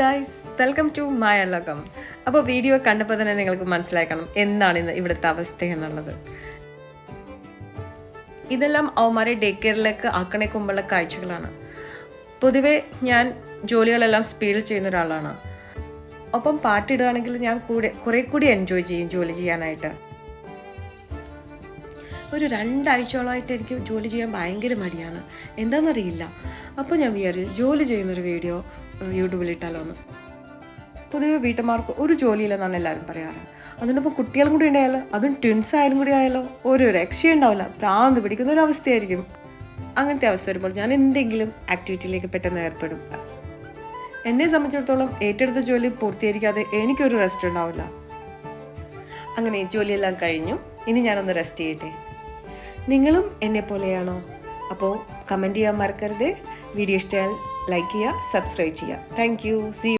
Guys welcome to മായ ലോകം അപ്പോൾ video കണ്ടപ്പോൾ തന്നെ നിങ്ങൾക്ക് മനസ്സിലാക്കണം എന്താണ് ഇന്ന് ഇവിടുത്തെ അവസ്ഥ എന്നുള്ളത്. ഇതെല്ലാം അവന്മാരെ ഡേ കെയറിലേക്ക് ആക്കണേക്കുമ്പുള്ള കാഴ്ചകളാണ്. പൊതുവേ ഞാൻ ജോലികളെല്ലാം സ്പീഡിൽ ചെയ്യുന്ന ഒരാളാണ്. ഒപ്പം പാട്ടിടുകയാണെങ്കിൽ ഞാൻ കൂടെ കുറേ കൂടി എൻജോയ് ചെയ്യും ജോലി ചെയ്യാനായിട്ട്. ഒരു രണ്ടാഴ്ചയോളമായിട്ട് എനിക്ക് ജോലി ചെയ്യാൻ ഭയങ്കര മടിയാണ്. എന്താണെന്നറിയില്ല അപ്പോൾ ഞാൻ വിചാരിച്ചു ജോലി ചെയ്യുന്നൊരു വീഡിയോ ഇട്ടാലോ എന്ന്. പൊതുവെ വീട്ടമ്മമാർക്ക് ഒരു ജോലിയില്ലെന്നാണ് എല്ലാവരും പറയാറ്. അതിനൊപ്പം കുട്ടികളും കൂടി ഉണ്ടായാലോ? അതും ട്വിൻസ് ആയാലും കൂടി ആയാലോ? ഒരു രക്ഷയുണ്ടാവില്ല പ്രാന്ത് പിടിക്കുന്ന ഒരു അവസ്ഥയായിരിക്കും. അങ്ങനത്തെ അവസ്ഥ വരുമ്പോൾ ഞാൻ എന്തെങ്കിലും ആക്ടിവിറ്റിയിലേക്ക് പെട്ടെന്ന് ഏർപ്പെടും. എന്നെ സംബന്ധിച്ചിടത്തോളം ഏറ്റെടുത്ത ജോലി പൂർത്തീകരിക്കാതെ എനിക്കൊരു റെസ്റ്റ് ഉണ്ടാവില്ല. അങ്ങനെ ജോലിയെല്ലാം കഴിഞ്ഞു. ഇനി ഞാനൊന്ന് റെസ്റ്റ് ചെയ്യട്ടെ. നിങ്ങളും എന്നെ പോലെയാണോ അപ്പോൾ കമന്റ് ചെയ്യാൻ മറക്കരുത്. വീഡിയോ ഇഷ്ടമായാൽ ലൈക്ക് ചെയ്യുക സബ്സ്ക്രൈബ് ചെയ്യുക താങ്ക് യു സി